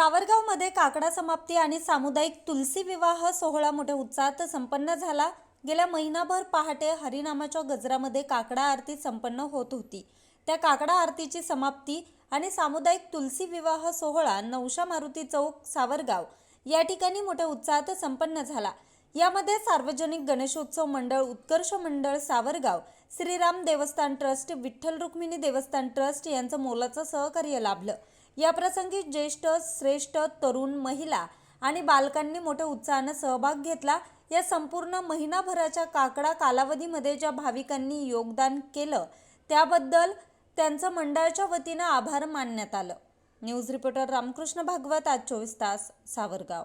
सावरगावमध्ये काकडा समाप्ती आणि सामुदायिक तुलसी विवाह सोहळा मोठ्या उत्साहात संपन्न झाला. गेल्या महिनाभर पहाटे हरिनामाच्या गजरामध्ये काकडा आरती संपन्न होत होती. त्या काकडा आरतीची समाप्ती आणि सामुदायिक तुलसी विवाह सोहळा नवशा मारुती चौक सावरगाव या ठिकाणी मोठ्या उत्साहात संपन्न झाला. यामध्ये सार्वजनिक गणेशोत्सव मंडळ उत्कर्ष मंडळ सावरगाव श्रीराम देवस्थान ट्रस्ट विठ्ठल रुक्मिणी देवस्थान ट्रस्ट यांचं मोलाचं सहकार्य लाभलं. याप्रसंगी ज्येष्ठ श्रेष्ठ तरुण महिला आणि बालकांनी मोठ्या उत्साहानं सहभाग घेतला. या संपूर्ण महिनाभराच्या काकडा कालावधीमध्ये ज्या भाविकांनी योगदान केलं त्याबद्दल त्यांचं मंडळाच्या वतीनं आभार मानण्यात आलं. न्यूज रिपोर्टर रामकृष्ण भागवत आज चोवीस तास सावरगाव.